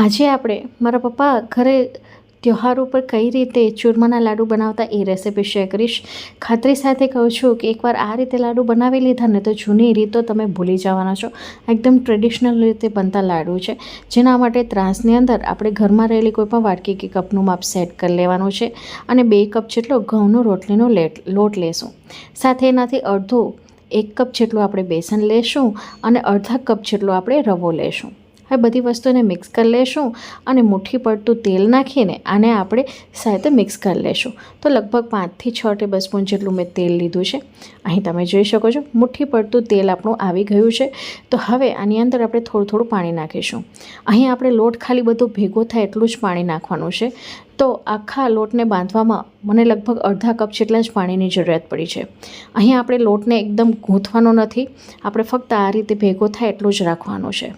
આજે આપણે મારા પપ્પા ઘરે ત્યોહાર ઉપર કઈ રીતે ચૂરમાના લાડુ બનાવતા એ રેસીપી શેર કરીશ. ખાતરી સાથે કહું છું કે એકવાર આ રીતે લાડુ બનાવી લીધા ને તો જૂની રીતો તમે ભૂલી જવાના છો. એકદમ ટ્રેડિશનલ રીતે બનતા લાડુ છે. જેના માટે ત્રાસની અંદર આપણે ઘરમાં રહેલી કોઈ પણ વાટકી કે કપનું માપ સેટ કરી લેવાનું છે અને બે કપ જેટલો ઘઉંનો રોટલીનો લેટ, લોટ લેશું. સાથે એનાથી અડધો એક કપ જેટલું આપણે બેસન લેશું અને અડધા કપ જેટલો આપણે રવો લેશું. હવે બધી વસ્તુને મિક્સ કરી લેશું અને મુઠ્ઠી પડતું તેલ નાખીને આને આપણે સાથે મિક્સ કરી લેશું. તો લગભગ પાંચથી છ ટેબલ સ્પૂન જેટલું મેં તેલ લીધું છે. અહીં તમે જોઈ શકો છો, મુઠ્ઠી પડતું તેલ આપણું આવી ગયું છે. તો હવે આની અંદર આપણે થોડું થોડું પાણી નાખીશું. અહીં આપણે લોટ ખાલી બધો ભેગો થાય એટલું જ પાણી નાખવાનું છે. તો આખા લોટને બાંધવામાં મને લગભગ અડધા કપ જેટલા જ પાણીની જરૂરિયાત પડી છે. અહીં આપણે લોટને એકદમ ગૂંથવાનો નથી. આપણે ફક્ત આ રીતે ભેગો થાય એટલું જ રાખવાનો છે.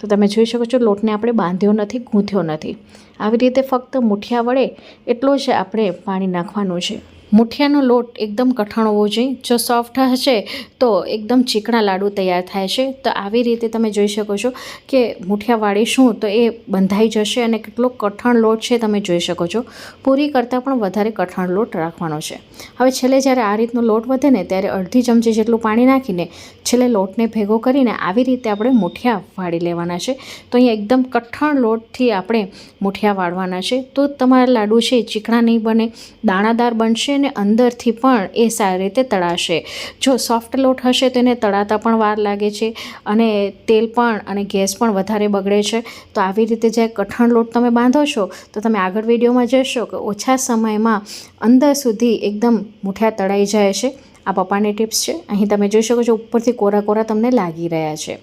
તો તમે જોઈ શકો છો, લોટને આપણે બાંધ્યો નથી, ગૂંથ્યો નથી. આવી રીતે ફક્ત મુઠિયા વડે એટલો જ આપણે પાણી નાખવાનું છે. મુઠિયાનો લોટ એકદમ કઠણ હોવો જોઈએ. જો સોફ્ટ હશે તો એકદમ ચીકણા લાડુ તૈયાર થાય છે. તો આવી રીતે તમે જોઈ શકો છો કે મુઠિયા વાળીશું તો એ બંધાઈ જશે અને કેટલો કઠણ લોટ છે તમે જોઈ શકો છો. પૂરી કરતાં પણ વધારે કઠણ લોટ રાખવાનો છે. હવે છેલ્લે જ્યારે આ રીતનો લોટ વધે ને ત્યારે અડધી ચમચી જેટલું પાણી નાખીને છેલ્લે લોટને ભેગો કરીને આવી રીતે આપણે મુઠિયા વાળી લેવાના છે. તો અહીંયા એકદમ કઠણ લોટથી આપણે મુઠિયા વાળવાના છે. તો તમારા લાડુ છે ચીકણા નહીં બને, દાણાદાર બનશે અને અંદરથી પણ એ સારી રીતે તળાશે. જો સોફ્ટ લોટ હશે તો એને તળાતા પણ વાર લાગે છે અને તેલ પણ અને ગેસ પણ વધારે બગડે છે. તો આવી રીતે જે કઠણ લોટ તમે બાંધો છો, તો તમે આગળ વિડીયોમાં જોશો કે ઓછા સમયમાં અંદર સુધી એકદમ મૂઠિયા તળાઈ જાય છે. આ પપ્પાની ટિપ્સ છે. અહીં તમે જોઈ શકો છો ઉપરથી કોરા કોરા તમને લાગી રહ્યા છે.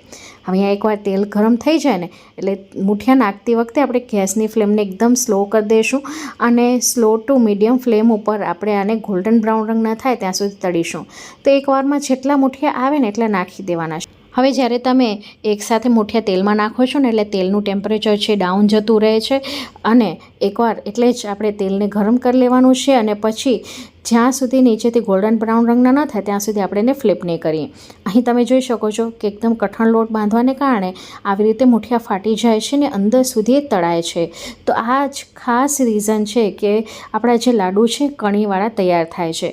હવે અહીંયા એકવાર તેલ ગરમ થઈ જાય ને, એટલે મુઠિયા નાખતી વખતે આપણે ગેસની ફ્લેમને એકદમ સ્લો કરી દઈશું અને સ્લો ટુ મીડિયમ ફ્લેમ ઉપર આપણે આને ગોલ્ડન બ્રાઉન રંગ ન થાય ત્યાં સુધી તળીશું. તો એકવારમાં જેટલા મુઠિયા આવે ને એટલા નાખી દેવાના છે. હવે જ્યારે તમે એકસાથે મુઠિયા તેલમાં નાખો છો ને એટલે તેલનું ટેમ્પરેચર છે ડાઉન જતું રહે છે અને એકવાર એટલે જ આપણે તેલને ગરમ કરી લેવાનું છે અને પછી જ્યાં સુધી નીચેથી ગોલ્ડન બ્રાઉન રંગના ન થાય ત્યાં સુધી આપણે એને ફ્લિપ નહીં કરીએ. અહીં તમે જોઈ શકો છો કે એકદમ કઠણ લોટ બાંધવાને કારણે આવી રીતે મુઠિયા ફાટી જાય છે ને અંદર સુધી તળાય છે. તો આ જ ખાસ રીઝન છે કે આપણા જે લાડુ છે, કણીવાળા તૈયાર થાય છે.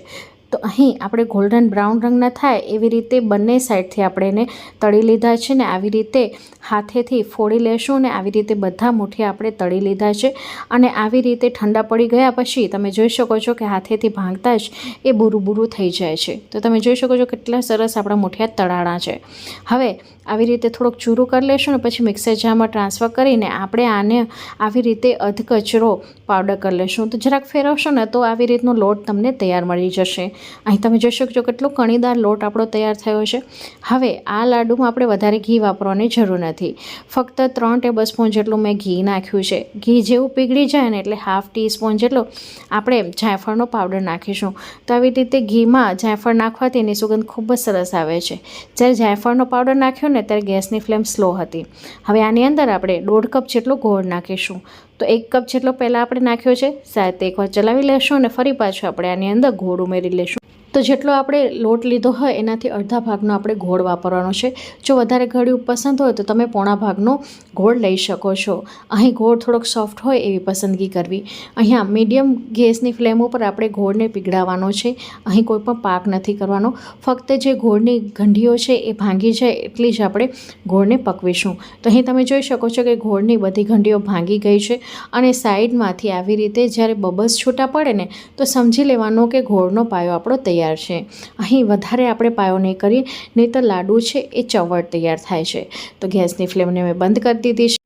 તો અહીં આપણે ગોલ્ડન બ્રાઉન રંગના થાય એવી રીતે બંને સાઈડથી આપણે એને તળી લીધા છે ને આવી રીતે હાથેથી ફોડી લેશું ને આવી રીતે બધા મુઠ્ઠી આપણે તળી લીધા છે. અને આવી રીતે ઠંડા પડી ગયા પછી તમે જોઈ શકો છો કે હાથેથી ભાંગતા જ એ બુરું બુરું થઈ જાય છે. તો તમે જોઈ શકો છો કેટલા સરસ આપણા મુઠિયા તળાણા છે. હવે આવી રીતે થોડોક ચૂરું કરી લેશું ને પછી મિક્સર જારમાં ટ્રાન્સફર કરીને આપણે આને આવી રીતે અધકચરો પાવડર કરી લેશું. તો જરાક ફેરવશો ને તો આવી રીતનો લોટ તમને તૈયાર મળી જશે. અહીં તમે જોઈ શકજો કેટલો કણીદાર લોટ આપણો તૈયાર થયો છે. હવે આ લાડુમાં આપણે વધારે ઘી વાપરવાની જરૂર નથી. ફક્ત ત્રણ ટેબલ સ્પૂન જેટલું મેં ઘી નાખ્યું છે. ઘી જેવું પીગળી જાય ને એટલે હાફ ટી સ્પૂન જેટલો આપણે જાયફળનો પાવડર નાખીશું. તો આવી રીતે ઘીમાં જાયફળ નાખવાથી એની સુગંધ ખૂબ જ સરસ આવે છે. જ્યારે જાયફળનો પાવડર નાખ્યો ને ત્યારે ગેસની ફ્લેમ સ્લો હતી. હવે આની અંદર આપણે દોઢ કપ જેટલો ગોળ નાખીશું. તો એક કપ જેટલો પહેલાં આપણે નાખ્યો છે સાથે એકવાર ચલાવી લેશું અને ફરી પાછું આપણે આની અંદર ગોળ ઉમેરી લેશું. તો જેટલો આપણે લોટ લીધો હોય, એનાથી અડધા ભાગનો આપણે ગોળ વાપરવાનો છે. જો વધારે ઘડ્યું પસંદ હોય, તો તમે પોણા ભાગનો ગોળ લઈ શકો છો. અહીં ગોળ થોડોક સોફ્ટ હોય એવી પસંદગી કરવી. અહીંયા મીડિયમ ગેસની ફ્લેમ ઉપર આપણે ગોળને પીગળાવવાનો છે. અહીં કોઈ પણ પાક નથી કરવાનો. ફક્ત જે ગોળની ગંઢીઓ છે, એ ભાંગી જાય એટલી જ આપણે ગોળને પકવીશું. તો અહીં તમે જોઈ શકો છો કે ગોળની બધી ગંઢીઓ ભાંગી ગઈ છે અને સાઈડમાંથી આવી રીતે જ્યારે બબલ્સ છૂટા પડે ને, તો સમજી લેવાનું કે ગોળનો પાયો આપણો તૈયાર તૈયાર છે. અહીં વધારે આપણે પાયો નહીં કરીએ નહીં તો લાડુ છે એ ચવડ તૈયાર થાય છે. તો ગેસની ફ્લેમને મેં બંધ કરી દીધી છે.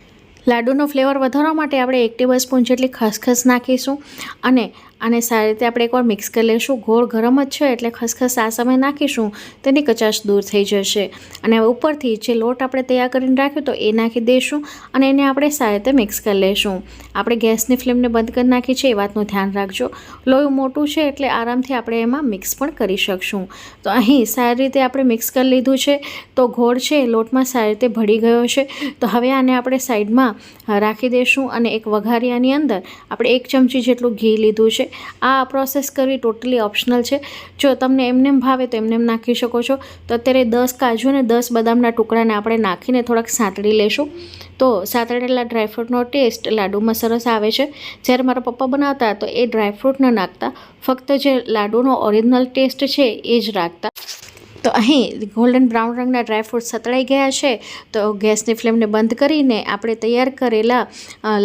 લાડુનો ફ્લેવર વધારવા માટે આપણે એક ટેબલ સ્પૂન જેટલી ખસખસ નાખીશું અને આને સારી રીતે આપણે એકવાર મિક્સ કરી લઈશું. ગોળ ગરમ જ છે એટલે ખસખસ આ સમય નાખીશું, તેની કચાશ દૂર થઈ જશે. અને ઉપરથી જે લોટ આપણે તૈયાર કરીને રાખ્યો તો એ નાખી દઈશું અને એને આપણે સારી રીતે મિક્સ કરી લઈશું. આપણે ગેસની ફ્લેમને બંધ કરી નાખી છે, એ વાતનું ધ્યાન રાખજો. લોહી મોટું છે એટલે આરામથી આપણે એમાં મિક્સ પણ કરી શકશું. તો અહીં સારી રીતે આપણે મિક્સ કરી લીધું છે, તો ગોળ છે લોટમાં સારી રીતે ભળી ગયો છે. તો હવે આને આપણે સાઈડમાં રાખી દઈશું અને એક વઘારિયાની અંદર આપણે એક ચમચી જેટલું ઘી લીધું છે. આ પ્રોસેસ કરવી ટોટલી ઓપ્શનલ છે. જો તમને એમને એમ ભાવે તો એમને એમ નાખી શકો છો. તો અત્યારે દસ કાજુ અને દસ બદામના ટુકડાને આપણે નાખીને થોડાક સાંતળી લેશું. તો સાંતળેલા ડ્રાયફ્રૂટનો ટેસ્ટ લાડુમાં સરસ આવે છે. જ્યારે મારા પપ્પા બનાવતા તો એ ડ્રાયફ્રૂટ ન નાખતા. ફક્ત જે લાડુનો ઓરિજિનલ ટેસ્ટ છે એ જ રાખતા. તો અહીં ગોલ્ડન બ્રાઉન રંગના ડ્રાયફ્રૂટ સતળાઈ ગયા છે. તો ગેસની ફ્લેમને બંધ કરીને આપણે તૈયાર કરેલા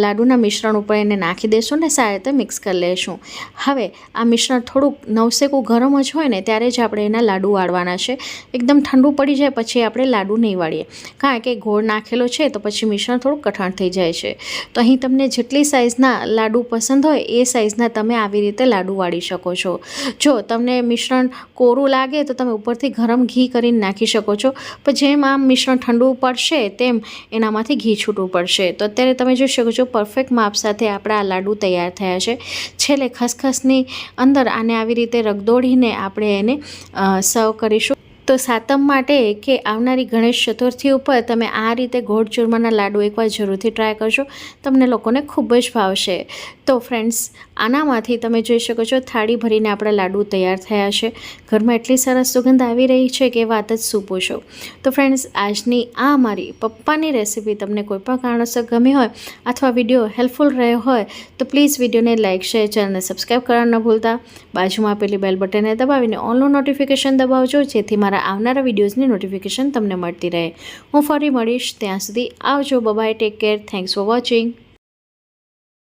લાડુના મિશ્રણ ઉપર એને નાખી દઈશું ને સારી રીતે મિક્સ કરી લઈશું હવે આ મિશ્રણ થોડુંક નવસેકું ગરમ જ હોય ને ત્યારે જ આપણે એના લાડુ વાળવાના છે. એકદમ ઠંડુ પડી જાય પછી આપણે લાડુ નહીં વાળીએ. કારણ કે ગોળ નાખેલો છે તો પછી મિશ્રણ થોડુંક કઠણ થઈ જાય છે. તો અહીં તમને જેટલી સાઇઝના લાડુ પસંદ હોય એ સાઇઝના તમે આવી રીતે લાડુ વાળી શકો છો. જો તમને મિશ્રણ કોરું લાગે તો તમે ઉપરથી ગરમ ઘી કરીને નાખી શકો છો. પણ જેમ આમ મિશ્રણ ઠંડુ પડશે, તેમ એનામાંથી ઘી છૂટવું પડશે. તો અત્યારે તમે જોઈ શકો છો પરફેક્ટ માપ સાથે આપણા આ લાડુ તૈયાર થયા છે. છેલ્લે ખસખસની અંદર આને આવી રીતે રગદોળીને આપણે એને સર્વ કરીશું. તો સાતમ માટે કે આવનારી ગણેશ ચતુર્થી ઉપર તમે આ રીતે ગોળ ચૂરમાના લાડુ એકવાર જરૂરથી ટ્રાય કરજો. તમને લોકોને ખૂબ જ ભાવશે. તો ફ્રેન્ડ્સ આનામાંથી તમે જોઈ શકો છો, થાળી ભરીને આપણા લાડુ તૈયાર થયા છે. ઘરમાં એટલી સરસ સુગંધ આવી રહી છે કે વાત જ શું પૂછો. તો ફ્રેન્ડ્સ આજની આ મારી પપ્પાની રેસીપી તમને કોઈપણ કારણોસર ગમી હોય અથવા વીડિયો હેલ્પફુલ રહ્યો હોય, તો પ્લીઝ વિડીયોને લાઇક શેર ચેનલને સબસ્ક્રાઈબ કરવાનું ન ભૂલતા. બાજુમાં આપેલી બેલ બટનને દબાવીને ઓનલાઈન નોટિફિકેશન દબાવજો, જેથી મારા આવનારા વિડીયોઝની નોટિફિકેશન તમને મળતી રહે. હું ફરી મળીશ, ત્યાં સુધી આવજો bye bye take care thanks for watching